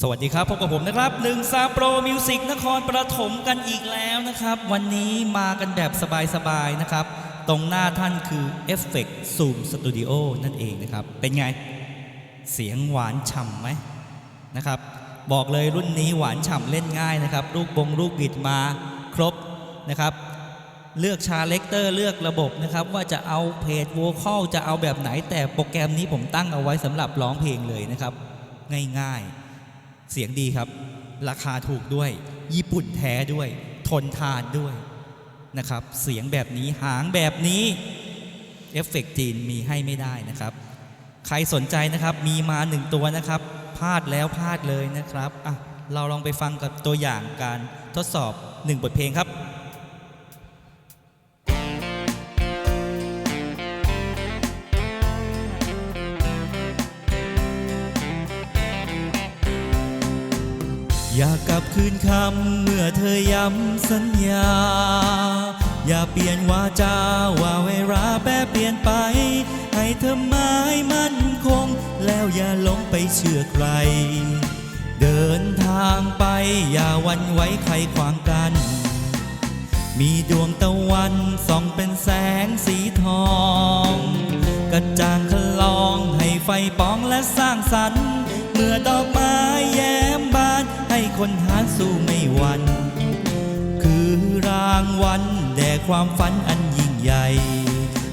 สวัสดีครับพบกับผมนะครับหนึ่งซาโปรมิวสิกนครปฐมกันอีกแล้วนะครับ วันนี้มากันแบบสบายๆนะครับ ตรงหน้าท่านคือ Effect Zoom Studio นั่นเองนะครับ เป็นไงเสียงหวานฉ่ำไหมนะครับ บอกเลยรุ่นนี้หวานฉ่ำเล่นง่ายนะครับ ลูกบงลูกบิดมาครบนะครับ เลือกชาเลคเตอร์เลือกระบบนะครับ ว่าจะเอาเพจโวคอลจะเอาแบบไหนแต่โปรแกรมนี้ผมตั้งเอาไว้สำหรับร้องเพลงเลยนะครับ ง่ายๆ เสียงดีครับ ราคาถูกด้วย ญี่ปุ่นแท้ด้วย ทนทานด้วยนะครับ เสียงแบบนี้หางแบบนี้เอฟเฟกต์จีนมีให้ไม่ได้นะครับ ใครสนใจนะครับมีมาหนึ่งตัวนะครับ พลาดแล้วพลาดเลยนะครับอะเราลองไปฟังกับตัวอย่างการทดสอบหนึ่งบทเพลงครับ อยากกลับคืนคำเมื่อเธอย้ำสัญญา อย่าเปลี่ยนวาจาว่าเวลาแปรเปลี่ยนไป ให้เธอหมายมั่นคง แล้วอย่าหลงไปเชื่อใคร เดินทางไปอย่าหวันไหว้ใครขวางกัน มีดวงตะวันส่องเป็นแสงสีทองกระจ่างคลองให้ไฟปองและสร้างสรรค์ เมื่อดอกไม้แย้ คนหาสู้ไม่วัน คือรางวัลแด่ความฝันอันยิ่งใหญ่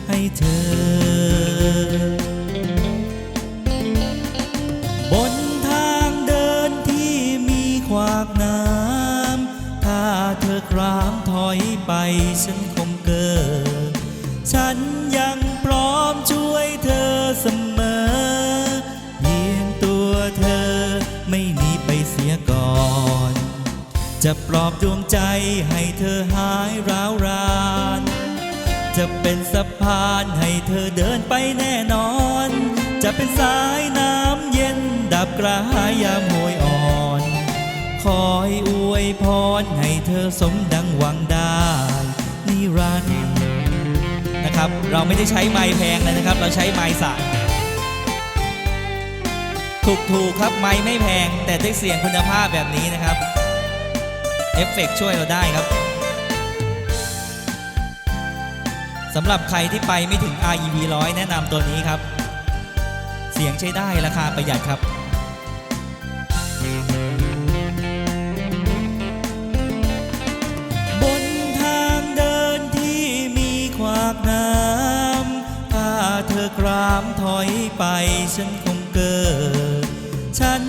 ให้เธอบนทางเดินที่มีขวากน้ำถ้าเธอครามถอยไปฉันคงเกิดฉันยังพร้อมช่วยเธอเสมอ จะปลอบดวงใจให้เธอหายร้าวราน จะเป็นสะพานให้เธอเดินไปแน่นอน จะเป็นสายน้ำเย็นดับกระหายยามโหยอ่อน คอยอวยพรให้เธอสมดังหวังได้นิรันดร์นะครับ เราไม่ได้ใช้ไม้แพงเลยนะครับ เราใช้ไม้สักถูกถูกๆครับไม้ไม่แพง แต่ได้เสียงคุณภาพแบบนี้นะครับ อฟเฟกต์ช่วยเราได้ครับสำหรับใครที่ไปไม่ถึง REV 100 แนะนำตัวนี้ครับ เสียงใช้ได้ราคาประหยัดครับบนทางเดินที่มีขวากน้ำถ้าเธอกรามถอยไปฉันคงเกิดฉัน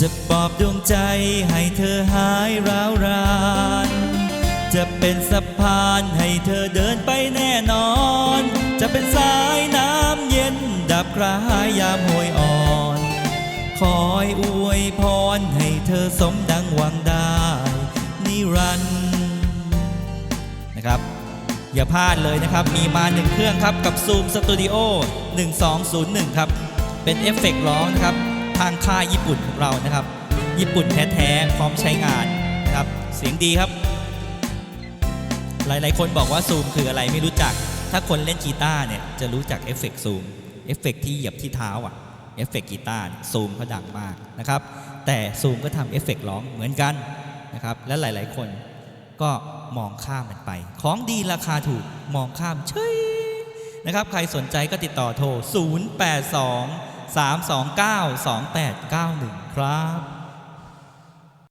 จะปลอบดวงใจให้เธอหายร้าวราน จะเป็นสะพานให้เธอเดินไปแน่นอน จะเป็นสายน้ำเย็นดับกระหายยามโหยอ่อน คอยอวยพรให้เธอสมดังหวังได้นิรันดร์นะครับอย่าพลาดเลยนะครับ มีมาหนึ่งเครื่องครับ กับ Zoom Studio 1201 ครับ เป็นเอฟเฟกต์ร้องนะครับ ทางค่ายญี่ปุ่นของเรานะครับ ญี่ปุ่นแท้ๆพร้อมใช้งานนะครับเสียงดีครับ หลายๆ คนบอกว่าซูมคืออะไรไม่รู้จัก ถ้าคนเล่นกีตาร์เนี่ยจะรู้จักเอฟเฟกต์ซูมเอฟเฟกต์ที่เหยียบที่เท้าอะเอฟเฟกต์กีตาร์ซูมเขาดังมากนะครับ แต่ซูมก็ทำเอฟเฟกต์ร้องเหมือนกันนะครับ และหลาย ๆ คนก็มองข้ามมันไป ของดีราคาถูกมองข้ามเฉยนะครับ ใครสนใจก็ติดต่อโทร 082 329 2891 ครับ